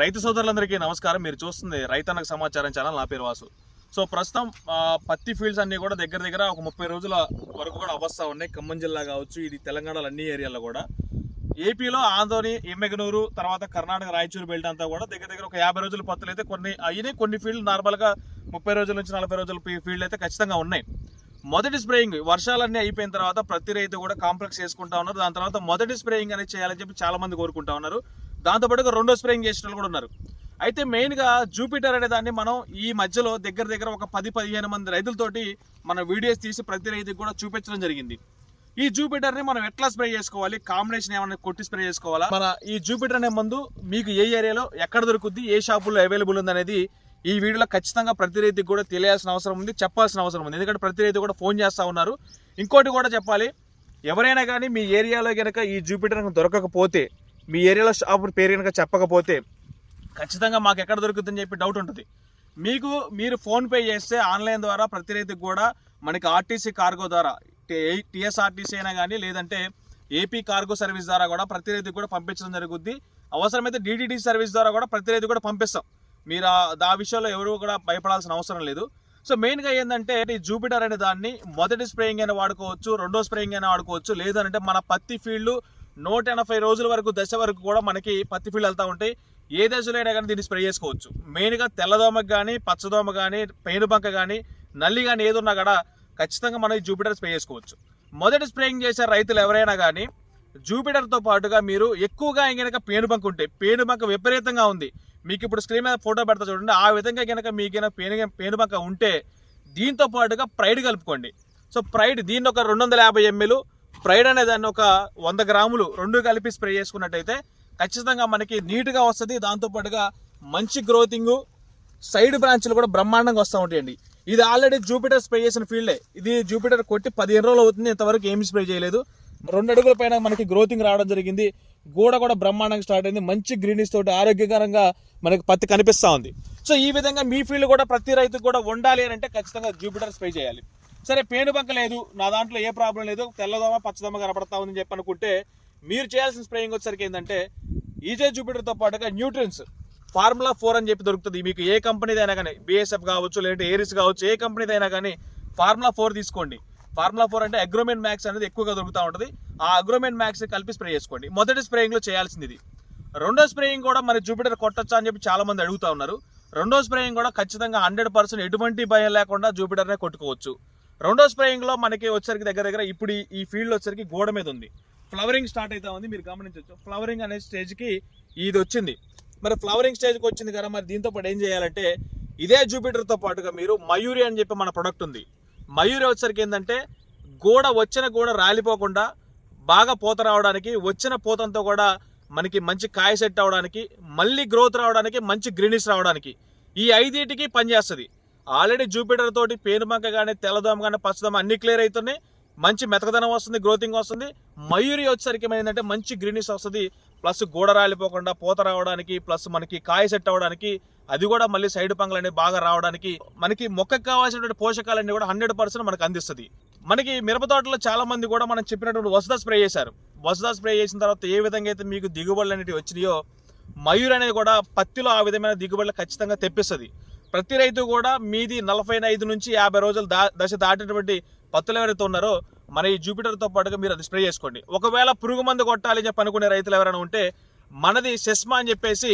రైతు సోదరులందరికీ నమస్కారం. మీరు చూస్తుంది రైతన్నకు సమాచారం ఛానల్. నా పేరు వాసు. సో ప్రస్తుతం పత్తి ఫీల్డ్స్ అన్నీ కూడా దగ్గర దగ్గర ఒక ముప్పై రోజుల వరకు కూడా అవస్థ ఉన్నాయి. ఖమ్మం జిల్లా కావచ్చు ఇది తెలంగాణలో అన్ని ఏరియాలో కూడా. ఏపీలో ఆంధ్రోని ఎమ్మెగనూరు తర్వాత కర్ణాటక రాయచూరు బెల్ట్ అంతా కూడా దగ్గర దగ్గర ఒక యాభై రోజుల పత్తులు అయితే కొన్ని అయినాయి. కొన్ని ఫీల్డ్ నార్మల్గా ముప్పై రోజుల నుంచి నలభై రోజుల ఫీల్డ్ అయితే ఖచ్చితంగా ఉన్నాయి. మొదటి స్ప్రేయింగ్ వర్షాలన్నీ అయిపోయిన తర్వాత ప్రతి రైతు కూడా కాంప్లెక్స్ చేసుకుంటా ఉన్నారు. దాని తర్వాత మొదటి స్ప్రేయింగ్ అనేది చేయాలని చెప్పి చాలా మంది కోరుకుంటా ఉన్నారు. దాంతోపాటుగా రెండో స్ప్రేయింగ్ చేసిన వాళ్ళు కూడా ఉన్నారు. అయితే మెయిన్గా జూపిటర్ అనే దాన్ని మనం ఈ మధ్యలో దగ్గర దగ్గర ఒక పది పదిహేను మంది రైతులతోటి మన వీడియోస్ తీసి ప్రతి రైతుకి కూడా చూపించడం జరిగింది. ఈ జూపిటర్ని మనం ఎట్లా స్ప్రే చేసుకోవాలి? కాంబినేషన్ ఏమైనా కొట్టి స్ప్రే చేసుకోవాలా? మన ఈ జూపిటర్ అనే మందు మీకు ఏ ఏరియాలో ఎక్కడ దొరుకుద్ది? ఏ షాపుల్లో అవైలబుల్ ఉంది అనేది ఈ వీడియోలో ఖచ్చితంగా ప్రతి రైతుకి కూడా తెలియాల్సిన అవసరం ఉంది చెప్పాల్సిన అవసరం ఉంది. ఎందుకంటే ప్రతి రైతు కూడా ఫోన్ చేస్తూ ఉన్నారు. ఇంకోటి కూడా చెప్పాలి. ఎవరైనా కానీ మీ ఏరియాలో కనుక ఈ జూపిటర్ దొరకకపోతే మీ ఏరియాలో షాప్ పేరు కనుక చెప్పకపోతే ఖచ్చితంగా మాకు ఎక్కడ దొరుకుతుందని చెప్పి డౌట్ ఉంటుంది. మీకు మీరు ఫోన్పే చేస్తే ఆన్లైన్ ద్వారా ప్రతి రైతుకు కూడా మనకి ఆర్టీసీ కార్గో ద్వారా టీఎస్ఆర్టీసీ అయినా కానీ లేదంటే ఏపీ కార్గో సర్వీస్ ద్వారా కూడా ప్రతి రైతుకు కూడా పంపించడం జరుగుద్ది. అవసరమైతే డీటీడీ సర్వీస్ ద్వారా కూడా ప్రతి రైతు కూడా పంపిస్తాం. మీరు ఆ- ఆ విషయంలో ఎవరు కూడా భయపడాల్సిన అవసరం లేదు. సో మెయిన్గా ఏంటంటే ఈ జూపిటర్ అనే దాన్ని మొదటి స్ప్రేయింగ్ అయినా వాడుకోవచ్చు రెండో స్ప్రేయింగ్ అయినా వాడుకోవచ్చు. లేదంటే మన పత్తి ఫీల్డ్ నూట ఎనభై రోజుల వరకు దశ వరకు కూడా మనకి పత్తి ఫీల్డ్ వెళ్తూ ఉంటాయి. ఏ దశలో అయినా కానీ దీన్ని స్ప్రే చేసుకోవచ్చు. మెయిన్గా తెల్లదోమకు కానీ పచ్చదోమ కానీ పేనుబంక కానీ నల్లి కానీ ఏదున్నా కూడా ఖచ్చితంగా మనం జూపిటర్ స్ప్రే చేసుకోవచ్చు. మొదటి స్ప్రేయింగ్ చేసే రైతులు ఎవరైనా కానీ జూపిటర్తో పాటుగా మీరు ఎక్కువగా కనుక పేనుబంక ఉంటే పేనుబంక విపరీతంగా ఉంది. మీకు ఇప్పుడు స్క్రీన్ మీద ఫోటో పెడతా చూడండి. ఆ విధంగా కనుక మీకు పేను పేనుబంక ఉంటే దీంతో పాటుగా ప్రైడ్ కలుపుకోండి. సో ప్రైడ్ దీన్ని ఒక రెండు వందల యాభై ఎంఎల్ ప్రైడ్ అనే దాన్ని ఒక వంద గ్రాములు రెండు కలిపి స్ప్రే చేసుకున్నట్టయితే ఖచ్చితంగా మనకి నీట్గా వస్తుంది. దాంతో పాటుగా మంచి గ్రోతింగ్ సైడ్ బ్రాంచ్లు కూడా బ్రహ్మాండంగా వస్తూ ఉంటాయండి. ఇది ఆల్రెడీ జూపిటర్ స్ప్రే చేసిన ఫీల్డే. ఇది జూపిటర్ కొట్టి పదిహేను రోజులు అవుతుంది. ఇంతవరకు ఏమి స్ప్రే చేయలేదు. రెండు అడుగుల పైన మనకి గ్రోతింగ్ రావడం జరిగింది. గోడ కూడా బ్రహ్మాండంగా స్టార్ట్ అయింది. మంచి గ్రీనిష్ తోటి ఆరోగ్యకరంగా మనకి పత్తి కనిపిస్తూ ఉంది. సో ఈ విధంగా మీ ఫీల్డ్ కూడా ప్రతి రైతుకు కూడా ఉండాలి అని అంటే ఖచ్చితంగా జూపిటర్ స్ప్రే చేయాలి. సరే పేనుబంక లేదు. నా దాంట్లో ఏ ప్రాబ్లం లేదు. తెల్లదోమ పచ్చదోమ కనపడతా ఉందని చెప్పి అనుకుంటే మీరు చేయాల్సిన స్ప్రేయింగ్ వచ్చేసరికి ఏంటంటే ఈజే జూపిటర్తో పాటుగా న్యూట్రియన్స్ ఫార్ములా ఫోర్ అని చెప్పి దొరుకుతుంది. మీకు ఏ కంపెనీదైనా కానీ బిఎస్ఎఫ్ కావచ్చు లేదంటే ఏరిస్ కావచ్చు ఏ కంపెనీదైనా కానీ ఫార్ములా ఫోర్ తీసుకోండి. ఫార్ములా ఫోర్ అంటే అగ్రోమెన్ మ్యాక్స్ అనేది ఎక్కువగా దొరుకుతూ ఉంటుంది. ఆ అగ్రోమెన్ మ్యాక్స్ కలిపి స్ప్రే చేసుకోండి. మొదటి స్ప్రేయింగ్లో చేయాల్సింది ఇది. రెండో స్ప్రేయింగ్ కూడా మరి జూపిటర్ కొట్టచ్చా అని చెప్పి చాలా మంది అడుగుతా ఉన్నారు. రెండో స్ప్రేయింగ్ కూడా ఖచ్చితంగా హండ్రెడ్ పర్సెంట్ ఎటువంటి భయం లేకుండా జూపిటర్నే కొట్టుకోవచ్చు. రెండో స్ప్రేయింగ్లో మనకి వచ్చరికి దగ్గర దగ్గర ఇప్పుడు ఈ- ఫీల్డ్ వచ్చరికి గోడ మీద ఉంది. ఫ్లవరింగ్ స్టార్ట్ అవుతా ఉంది మీరు గమనించవచ్చు ఫ్లవరింగ్ అనే స్టేజ్కి ఇది వచ్చింది. మరి ఫ్లవరింగ్ స్టేజ్కి వచ్చింది కదా మరి దీంతో పాటు ఏం చేయాలంటే ఇదే జూపిటర్తో పాటుగా మీరు మయూరి అని చెప్పి మన ప్రొడక్ట్ ఉంది. మయూరి వచ్చరికి ఏంటంటే గోడ వచ్చిన గోడ రాలిపోకుండా బాగా పూత రావడానికి వచ్చిన పూతంతో కూడా మనకి మంచి కాయ సెట్ అవడానికి మళ్ళీ గ్రోత్ రావడానికి మంచి గ్రీనిష్ రావడానికి ఈ ఐదింటికి పనిచేస్తుంది. ఆల్రెడీ జూపిటర్ తోటి పేనుమంక కానీ తెల్లదోమ కానీ పచ్చదోమ అన్ని క్లియర్ అవుతున్నాయి మంచి మెతకదనం వస్తుంది గ్రోతింగ్ వస్తుంది. మయూరి వచ్చేసరికి ఏంటంటే మంచి గ్రీనిష్ వస్తుంది. ప్లస్ గోడ రాలిపోకుండా పూత రావడానికి ప్లస్ మనకి కాయ సెట్ అవ్వడానికి అది కూడా మళ్ళీ సైడ్ పంగలు బాగా రావడానికి మనకి మొక్కకు కావాల్సినటువంటి పోషకాలన్నీ కూడా హండ్రెడ్ పర్సెంట్ మనకు అందిస్తుంది. మనకి మిరప తోటలో చాలా మంది కూడా మనం చెప్పినటువంటి వసద స్ప్రే చేశారు. వసద స్ప్రే చేసిన తర్వాత ఏ విధంగా అయితే మీకు దిగుబడులు అనేవి వచ్చినాయో మయూర్ అనేది కూడా పత్తిలో ఆ విధమైన దిగుబడులు ఖచ్చితంగా తెప్పిస్తుంది. ప్రతి రైతు కూడా మీది నలభై ఐదు నుంచి యాభై రోజులు దా దశ దాటినటువంటి పత్తులు ఎవరైతే ఉన్నారో మన ఈ జూపిటర్తో పాటుగా మీరు అది స్ప్రే చేసుకోండి. ఒకవేళ పురుగు మందు కొట్టాలి అని చెప్పి అనుకునే రైతులు ఎవరైనా ఉంటే మనది సెస్మా అని చెప్పేసి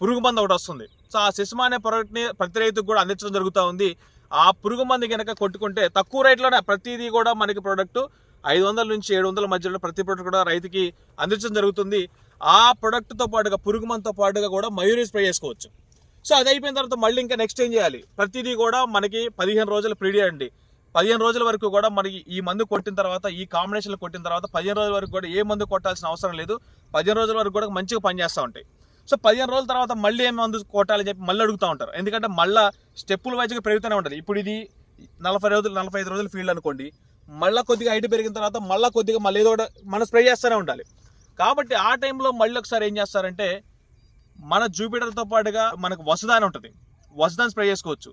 పురుగు మందు ఒకటి వస్తుంది. సో ఆ సెస్మా అనే ప్రోడక్ట్ని ప్రతి రైతుకు కూడా అందించడం జరుగుతూ ఉంది. ఆ పురుగు మందు కనుక కొట్టుకుంటే తక్కువ రేట్లోనే ప్రతిదీ కూడా మనకి ప్రోడక్ట్ ఐదు వందల నుంచి ఏడు వందల మధ్యలో ప్రతి ప్రోడక్ట్ కూడా రైతుకి అందించడం జరుగుతుంది. ఆ ప్రోడక్ట్తో పాటుగా పురుగు మందుతో పాటుగా కూడా మయూరి స్ప్రే చేసుకోవచ్చు. సో అది అయిపోయిన తర్వాత మళ్ళీ ఇంకా నెక్స్ట్ ఏం చేయాలి? ప్రతిదీ కూడా మనకి పదిహేను రోజుల పీరియడ్ అండి. పదిహేను రోజుల వరకు కూడా మనకి ఈ మందు కొట్టిన తర్వాత ఈ కాంబినేషన్లు కొట్టిన తర్వాత పదిహేను రోజుల వరకు కూడా ఏ మందు కొట్టాల్సిన అవసరం లేదు. పదిహేను రోజుల వరకు కూడా మంచిగా పనిచేస్తూ ఉంటాయి. సో పదిహేను రోజుల తర్వాత మళ్ళీ ఏం మందు కొట్టాలని చెప్పి మళ్ళీ అడుగుతూ ఉంటారు. ఎందుకంటే మళ్ళీ స్టెప్పుల వైజ్గా పెరుగుతూనే ఉంటుంది. ఇప్పుడు ఇది నలభై రోజులు నలభై ఐదు రోజులు ఫీల్డ్ అనుకోండి మళ్ళీ కొద్దిగా హైట్ పెరిగిన తర్వాత మళ్ళీ కొద్దిగా మళ్ళీ ఏదో కూడా మనం స్ప్రే చేస్తూనే ఉండాలి. కాబట్టి ఆ టైంలో మళ్ళీ ఒకసారి ఏం చేస్తారంటే మన జూపిటర్తో పాటుగా మనకు వసుదా అని ఉంటుంది. వసుదాని స్ప్రే చేసుకోవచ్చు.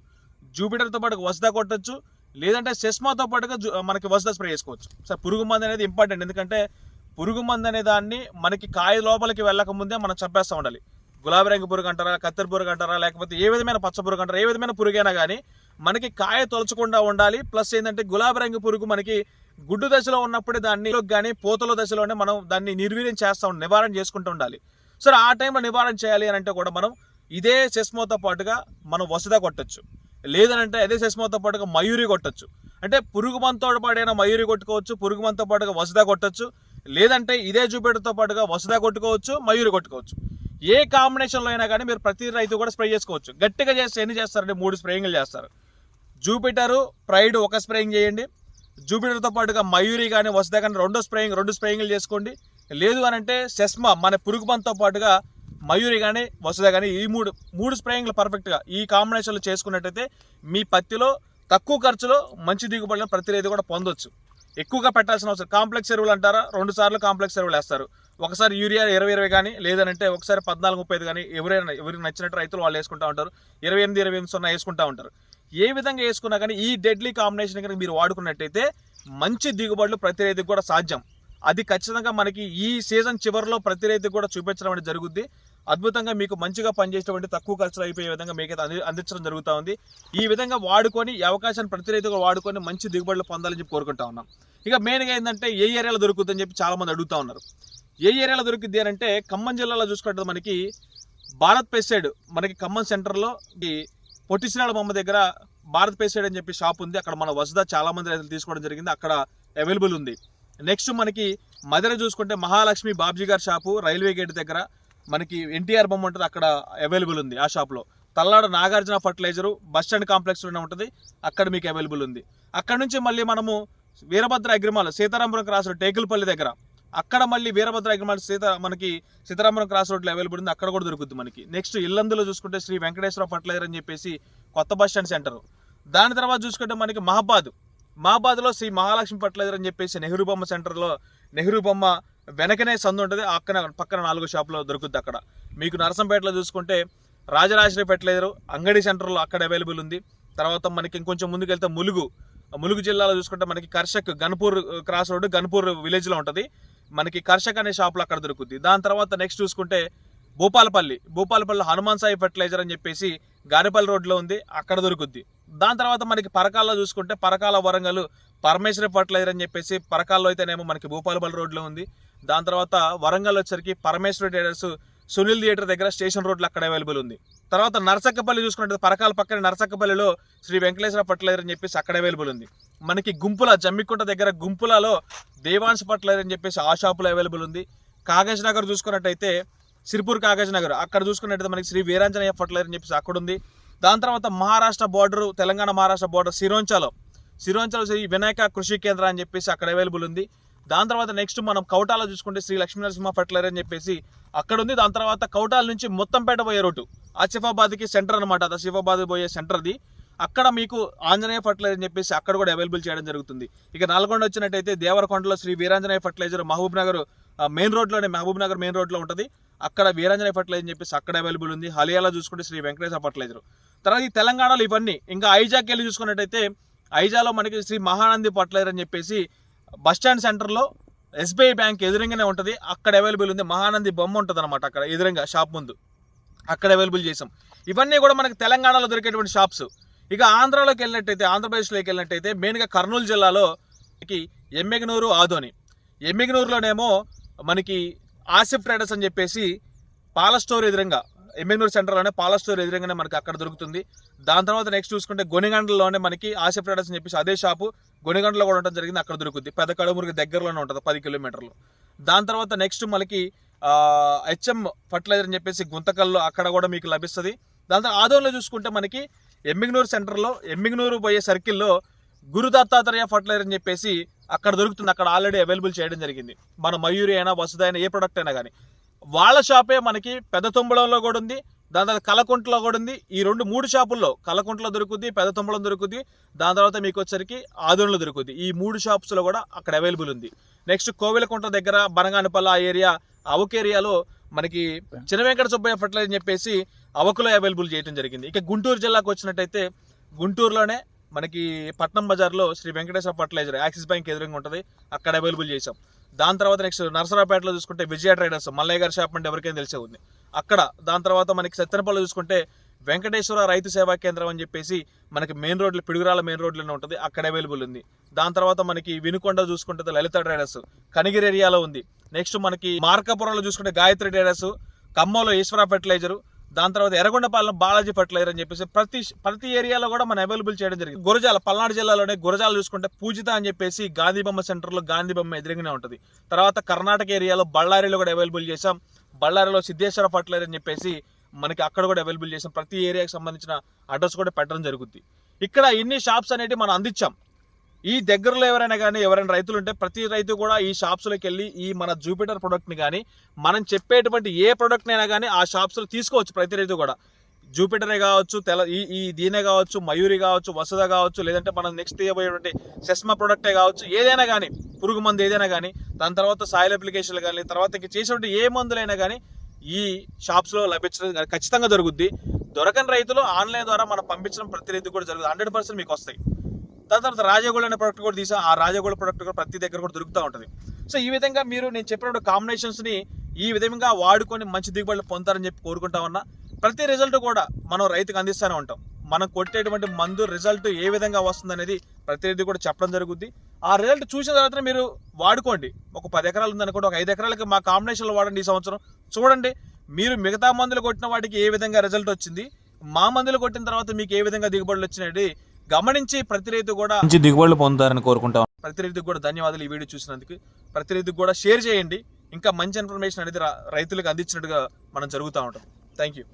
జూపిటర్తో పాటు వసుదా కొట్టచ్చు. లేదంటే సెస్మాతో పాటుగా మనకి వసుదా స్ప్రే చేసుకోవచ్చు. సార్ పురుగు మందు అనేది ఇంపార్టెంట్. ఎందుకంటే పురుగు మందు అనే దాన్ని మనకి కాయ లోపలికి వెళ్ళకముందే మనం చంపేస్తూ ఉండాలి. గులాబీ రంగు పురుగు అంటారా కత్తెర పురుగు అంటారా లేకపోతే ఏ విధమైన పచ్చ పురుగు అంటారా ఏ విధమైన పురుగైనా కానీ మనకి కాయ తొలచకుండా ఉండాలి. ప్లస్ ఏంటంటే గులాబీ రంగు పురుగు మనకి గుడ్డు దశలో ఉన్నప్పుడే దాన్ని కానీ పూతల దశలోనే మనం దాన్ని నిర్వీర్యం చేస్తూ ఉండాలి నివారణ చేసుకుంటూ ఉండాలి. సరే ఆ టైంలో నివారణ చేయాలి అని అంటే కూడా మనం ఇదే సెస్మోతో పాటుగా మనం వసద కొట్టచ్చు. లేదనంటే అదే సెస్మోతో పాటుగా మయూరి కొట్టచ్చు. అంటే పురుగు మంతో పాటైనా మయూరి కొట్టుకోవచ్చు పురుగు మంతో పాటుగా వసద కొట్టచ్చు. లేదంటే ఇదే జూపేటతో పాటుగా వసద కొట్టుకోవచ్చు మయూరి కొట్టుకోవచ్చు. ఏ కాంబినేషన్లో అయినా కానీ మీరు ప్రతి రైతు కూడా స్ప్రే చేసుకోవచ్చు. గట్టిగా చేస్తే ఎన్ని చేస్తారంటే మూడు స్ప్రేయింగ్లు చేస్తారు. జూపిటరు ప్రైడ్ ఒక స్ప్రేయింగ్ చేయండి. జూపిటర్తో పాటుగా మయూరి కానీ వసద కానీ రెండో స్ప్రేయింగ్ రెండు స్ప్రేయింగ్లు చేసుకోండి. లేదు అని అంటే సెస్మా మన పురుగు పంతో పాటుగా మయూరి కానీ వసుధ కానీ ఈ మూడు మూడు స్ప్రేయింగ్లు పర్ఫెక్ట్గా ఈ కాంబినేషన్లో చేసుకున్నట్టయితే మీ పత్తిలో తక్కువ ఖర్చులో మంచి దిగుబడులను ప్రతి రైతు కూడా పొందొచ్చు. ఎక్కువగా పెట్టాల్సిన అవసరం. కాంప్లెక్స్ ఎరువులు అంటారా? రెండు సార్లు కాంప్లెక్స్ ఎరువులు వేస్తారు. ఒకసారి యూరియా ఇరవై ఇరవై కానీ లేదంటే ఒకసారి పద్నాలుగు ముప్పై ఐదు కానీ ఎవరైనా ఎవరికి నచ్చినట్టు రైతులు వాళ్ళు వేసుకుంటూ ఉంటారు. ఇరవై ఎనిమిది ఇరవై ఎనిమిది సున్నా వేసుకుంటూ ఉంటారు. ఏ విధంగా వేసుకున్నా కానీ ఈ డెడ్లీ కాంబినేషన్ కనుక మీరు వాడుకున్నట్టయితే మంచి దిగుబడులు ప్రతి రైతుకు కూడా సాధ్యం. అది ఖచ్చితంగా మనకి ఈ సీజన్ చివరిలో ప్రతి రైతు కూడా చూపించడం అనేది జరుగుద్ది. అద్భుతంగా మీకు మంచిగా పనిచేసేటువంటి తక్కువ ఖర్చులు అయిపోయే విధంగా మీకు అంది అందించడం జరుగుతూ ఉంది. ఈ విధంగా వాడుకొని ఈ అవకాశాన్ని ప్రతి రైతుగా వాడుకొని మంచి దిగుబడులు పొందాలని చెప్పి కోరుకుంటా ఉన్నాం. ఇక మెయిన్గా ఏంటంటే ఏ ఏరియాలో దొరుకుతుందని చెప్పి చాలామంది అడుగుతూ అడుగుతా ఉన్నారు. ఏ ఏరియాలో దొరుకుద్ది అని అంటే ఖమ్మం జిల్లాలో చూసుకుంటే మనకి భారత్ పెసైడ్ మనకి ఖమ్మం సెంటర్లో ఈ పొట్టిసినాల బొమ్మ దగ్గర భారత్ పెసైడ్ అని చెప్పి షాప్ ఉంది. అక్కడ మన వసద చాలా మంది రైతులు తీసుకోవడం జరిగింది. అక్కడ అవైలబుల్ ఉంది. నెక్స్ట్ మనకి మధుర చూసుకుంటే మహాలక్ష్మి బాబ్జీ గారి షాపు రైల్వే గేట్ దగ్గర మనకి ఎన్టీఆర్ బొమ్మ ఉంటుంది అక్కడ అవైలబుల్ ఉంది ఆ షాప్లో Tallada Nagarjuna fertiliser bus stand కాంప్లెక్స్లోనే ఉంటుంది అక్కడ మీకు అవైలబుల్ ఉంది. అక్కడ నుంచి మళ్ళీ మనము Veerabhadra agri mall Sitaramapuram cross road Tekulapalli దగ్గర. అక్కడ మళ్ళీ వీరభద్ర అగ్రిమాల్ సీత మనకి సీతారామపురం క్రాస్ రోడ్లో అవైలబుల్ ఉంది అక్కడ కూడా దొరుకుతుంది మనకి. నెక్స్ట్ ఇల్లందులో చూసుకుంటే శ్రీ వెంకటేశ్వర ఫర్టిలైజర్ అని చెప్పేసి కొత్త బస్ స్టాండ్ సెంటర్ దాని తర్వాత చూసుకుంటే మనకి మహాబాద్. మహాబాద్లో శ్రీ మహాలక్ష్మి ఫర్టిలైజర్ అని చెప్పేసి నెహ్రూ బొమ్మ సెంటర్లో నెహ్రూ బొమ్మ వెనకనే సందు ఉంటుంది. అక్కడ పక్కన నాలుగు షాపులో దొరుకుద్ది అక్కడ. మీకు నరసంపేటలో చూసుకుంటే రాజరాజేశ్వరి ఫెర్టిలైజర్ అంగడి సెంటర్లో అక్కడ అవైలబుల్ ఉంది. తర్వాత మనకి ఇంకొంచెం ముందుకు వెళ్తే ములుగు. ములుగు జిల్లాలో చూసుకుంటే మనకి కర్షక్ గన్పూర్ క్రాస్ రోడ్ గన్పూర్ విలేజ్లో ఉంటుంది. మనకి కర్షక్ అనే షాప్లో అక్కడ దొరుకుద్ది. దాని తర్వాత నెక్స్ట్ చూసుకుంటే భూపాలపల్లి. భూపాలపల్లి హనుమాన్ సాయి ఫర్టిలైజర్ అని చెప్పేసి గారిపల్లి రోడ్లో ఉంది. అక్కడ దొరుకుద్ది. దాని తర్వాత మనకి పరకాల్లో చూసుకుంటే పరకాల వరంగల్ పరమేశ్వరి ఫర్టిలైజర్ అని చెప్పేసి పరకాల్లో అయితేనేమో మనకి భూపాలపల్లి రోడ్లో ఉంది. దాని తర్వాత వరంగల్ వచ్చరికి పరమేశ్వరి ట్రేడర్స్ సునీల్ థియేటర్ దగ్గర స్టేషన్ రోడ్లు అక్కడ అవైలబుల్ ఉంది. తర్వాత నరసక్కపల్లి చూసుకుంటే పరకాల పక్కన నరసక్కపల్లిలో శ్రీ వెంకటేశ్వర ఫర్టిలైజర్ అని చెప్పేసి అక్కడ అవైలబుల్ ఉంది. మనకి గుంపుల జమ్మికుంట దగ్గర గుంపులలో దేవాంశ ఫర్టిలైజర్ అని చెప్పేసి ఆ షాపులో అవైలబుల్ ఉంది. కాగజ్ నగర్ చూసుకున్నట్టయితే సిరిపూర్ కాగజ్ నగర్ అక్కడ చూసుకున్నట్టయితే మనకి శ్రీ వీరాంజనేయ ఫర్టిలైజర్ అని చెప్పేసి అక్కడ ఉంది. దాని తర్వాత మహారాష్ట్ర బార్డరు తెలంగాణ మహారాష్ట్ర బార్డర్ సిరోంచాలో. సిరోంచాలో శ్రీ వినాయక కృషి కేంద్రం అని చెప్పేసి అక్కడ అవైలబుల్ ఉంది. దాని తర్వాత నెక్స్ట్ మనం కౌటాలో చూసుకుంటే శ్రీ లక్ష్మీనరసింహ ఫర్టిలైజర్ అని చెప్పేసి అక్కడ ఉంది. దాని తర్వాత కౌటాల నుంచి మొత్తంపేట పోయే రోడ్డు ఆసిఫాబాద్కి సెంటర్ అనమాట ఆసిఫాబాద్ పోయే సెంటర్ది అక్కడ మీకు ఆంజనేయ ఫర్టిలైజర్ అని చెప్పేసి అక్కడ కూడా అవైలబుల్ చేయడం జరుగుతుంది. ఇక నల్గొండ వచ్చినట్టయితే దేవరకొండలో శ్రీ వీరాంజనేయ ఫర్టిలైజర్ మహబూబ్ నగర్ మెయిన్ రోడ్లోనే మహబూబ్ నగర్ మెయిన్ రోడ్లో ఉంటుంది. అక్కడ వీరాంజనేయ ఫర్టిలైజర్ అని చెప్పేసి అక్కడ అవైలబుల్ ఉంది. హలియాలో చూసుకుంటే శ్రీ వెంకటేశ్వర ఫర్టిలైజర్. తర్వాత ఈ తెలంగాణలో ఇవన్నీ ఇంకా ఐజాకి వెళ్ళి చూసుకున్నట్టయితే ఐజాలో మనకి శ్రీ మహానంది ఫర్టిలైజర్ అని చెప్పేసి బస్ స్టాండ్ సెంటర్లో ఎస్బీఐ బ్యాంక్ ఎదురంగానే ఉంటుంది. అక్కడ అవైలబుల్ ఉంది. మహానంది బొమ్మ ఉంటుంది అనమాట అక్కడ ఎదురంగా షాప్ ముందు. అక్కడ అవైలబుల్ చేసాం. ఇవన్నీ కూడా మనకి తెలంగాణలో దొరికేటువంటి షాప్స్ ఇక ఆంధ్రాలోకి వెళ్ళినట్టయితే ఆంధ్రప్రదేశ్లోకి వెళ్ళినట్టయితే మెయిన్గా కర్నూలు జిల్లాలో మనకి ఎమ్మెగనూరు ఆదోని. ఎమ్మెగనూరులోనేమో మనకి ఆసిఫ్ ట్రేడర్స్ అని చెప్పేసి పాల స్టోర్ ఎదురంగా ఎమ్మెగనూరు సెంటర్లోనే పాల స్టోర్ ఎదురంగానే మనకి అక్కడ దొరుకుతుంది. దాని తర్వాత నెక్స్ట్ చూసుకుంటే గొనిగండ్లలోనే మనకి ఆసిఫ్ ట్రేడర్స్ అని చెప్పేసి అదే షాపు గొనిగండ్లో కూడా ఉండడం జరిగింది. అక్కడ దొరుకుతుంది పెద్ద కడుమురికి దగ్గరలోనే ఉంటుంది పది కిలోమీటర్లు. దాని తర్వాత నెక్స్ట్ మనకి హెచ్ఎం ఫర్టిలైజర్ అని చెప్పేసి గుంతకల్లో అక్కడ కూడా మీకు లభిస్తుంది. దాని తర్వాత ఆదోళనలో చూసుకుంటే మనకి ఎమ్మిగ్నూరు సెంటర్లో ఎమ్మిగ్నూరు పోయే సర్కిల్లో గురు దత్తాత్రేయ ఫర్టిలైజర్ అని చెప్పేసి అక్కడ దొరుకుతుంది. అక్కడ ఆల్రెడీ అవైలబుల్ చేయడం జరిగింది. మన మయూరి అయినా వసుధ అయినా ఏ ప్రొడక్ట్ అయినా కానీ వాళ్ళ షాపే మనకి పెద్ద తుంబడంలో కూడా ఉంది. దాని తర్వాత కలకుంటలో కూడా ఉంది. ఈ రెండు మూడు షాపుల్లో కలకుంటలో దొరుకుద్ది పెద్ద తుంబడం దొరుకుద్ది. దాని తర్వాత మీకు వచ్చరికి ఆదోన్లో దొరుకుద్ది. ఈ మూడు షాప్స్లో కూడా అక్కడ అవైలబుల్ ఉంది. నెక్స్ట్ కోవిలకుంట దగ్గర బనగానపల్లి ఆ ఏరియా అవక్ ఏరియాలో మనకి చిన్న వెంకట సుబ్బయ్య ఫర్టిలైజర్ అని చెప్పేసి అవకులో అవైలబుల్ చేయడం జరిగింది. ఇక గుంటూరు జిల్లాకు వచ్చినట్టయితే గుంటూరులోనే మనకి పట్నం బజార్లో Shri Venkateswara fertiliser Axis bank ఎదురుగా ఉంటుంది. అక్కడ అవైలబుల్ చేసాం దాని తర్వాత నెక్స్ట్ నర్సరాపేటలో చూసుకుంటే విజయ ట్రేడర్స్ మల్లయ్య గారి షాప్ అంటే ఎవరికైనా తెలిసే ఉంది. అక్కడ దాని తర్వాత మనకి సత్తెనపల్లి చూసుకుంటే వెంకటేశ్వర రైతు సేవా కేంద్రం అని చెప్పేసి మనకి మెయిన్ రోడ్లు పిడుగురాల మెయిన్ రోడ్లోనే ఉంటుంది. అక్కడ అవైలబుల్ ఉంది. దాని తర్వాత మనకి వినుకొండ చూసుకుంటే లలిత ట్రేడర్స్ కనిగిరి ఏరియాలో ఉంది. నెక్స్ట్ మనకి మార్కాపురంలో చూసుకుంటే గాయత్రి ట్రేడర్స్ ఖమ్మంలో ఈశ్వర ఫెర్టిలైజర్ దాని తర్వాత ఎర్రగొండపాలెం బాలాజీ ఫర్టిలైజర్ అని చెప్పేసి ప్రతి ప్రతి ఏరియాలో కూడా మనం అవైలబుల్ చేయడం జరిగింది. గురజాల పల్నాడు జిల్లాలోనే గురజాల చూసుకుంటే పూజిత అని చెప్పేసి గాంధీ బొమ్మ సెంటర్లో గాంధీ బొమ్మ ఎదురుగానే ఉంటుంది. తర్వాత కర్ణాటక ఏరియాలో బళ్ళారిలో కూడా అవైలబుల్ చేసాం బళ్ళారిలో సిద్ధేశ్వర ఫర్టిలైజర్ అని చెప్పేసి మనకి అక్కడ కూడా అవైలబుల్ చేసాం ప్రతి ఏరియాకి సంబంధించిన అడ్రస్ కూడా పెట్టడం జరుగుతుంది ఇక్కడ ఇన్ని షాప్స్ అనేవి మనం అందించాం. ఈ దగ్గరలో ఎవరైనా కానీ ఎవరైనా రైతులు ఉంటే ప్రతి రైతు కూడా ఈ షాప్స్లోకి వెళ్ళి ఈ మన జూపిటర్ ప్రోడక్ట్ని కానీ మనం చెప్పేటువంటి ఏ ప్రోడక్ట్నైనా కానీ ఆ షాప్స్లో తీసుకోవచ్చు ప్రతి రైతు కూడా. జూపిటరే కావచ్చు తెల ఈ ఈ దీనే కావచ్చు మయూరి కావచ్చు వసుధ కావచ్చు లేదంటే మనం నెక్స్ట్ తీయబోయేటువంటి సెస్మా ప్రొడక్టే కావచ్చు ఏదైనా కానీ పురుగు మందు ఏదైనా కానీ దాని తర్వాత సాయిల్ అప్లికేషన్లు కానీ తర్వాత ఇంక చేసేటువంటి ఏ మందులైనా కానీ ఈ షాప్స్లో లభించడం ఖచ్చితంగా జరుగుద్ది. దొరకని రైతులు ఆన్లైన్ ద్వారా మనం పంపించడం ప్రతి రైతు కూడా జరుగుతుంది హండ్రెడ్ పర్సెంట్ మీకు వస్తాయి. దాని తర్వాత రాజగోళ అనే ప్రోడక్ట్ కూడా తీసాం ఆ రాజగోళ ప్రోడక్ట్ కూడా ప్రతి దగ్గర కూడా దొరుకుతూ ఉంటుంది. సో ఈ విధంగా మీరు నేను చెప్పినప్పుడు కాంబినేషన్స్ని ఈ విధంగా వాడుకొని మంచి దిగుబడులు పొందుతారని చెప్పి కోరుకుంటా ఉన్నా. ప్రతి రిజల్ట్ కూడా మనం రైతుకు అందిస్తూనే ఉంటాం. మనం కొట్టేటువంటి మందు రిజల్ట్ ఏ విధంగా వస్తుంది అనేది ప్రతినిధి కూడా చెప్పడం జరుగుద్ది. ఆ రిజల్ట్ చూసిన తర్వాత మీరు వాడుకోండి. ఒక పది ఎకరాలు ఉందనుకోండి ఒక ఐదు ఎకరాలకి మా కాంబినేషన్లో వాడండి ఈ సంవత్సరం. చూడండి మీరు మిగతా మందులు కొట్టిన వాటికి ఏ విధంగా రిజల్ట్ వచ్చింది? మా మందులు కొట్టిన తర్వాత మీకు ఏ విధంగా దిగుబడులు వచ్చినాయి? గమనించి ప్రతి రైతు కూడా మంచి దిగుబడులు పొందుతారని కోరుకుంటాం ప్రతి రైతుకు కూడా ధన్యవాదాలు ఈ వీడియో చూసినందుకు. ప్రతి రైతుకు కూడా షేర్ చేయండి. ఇంకా మంచి ఇన్ఫర్మేషన్ అనేది రైతులకు అందించినట్టుగా మనం జరుగుతూ ఉంటాం. Thank you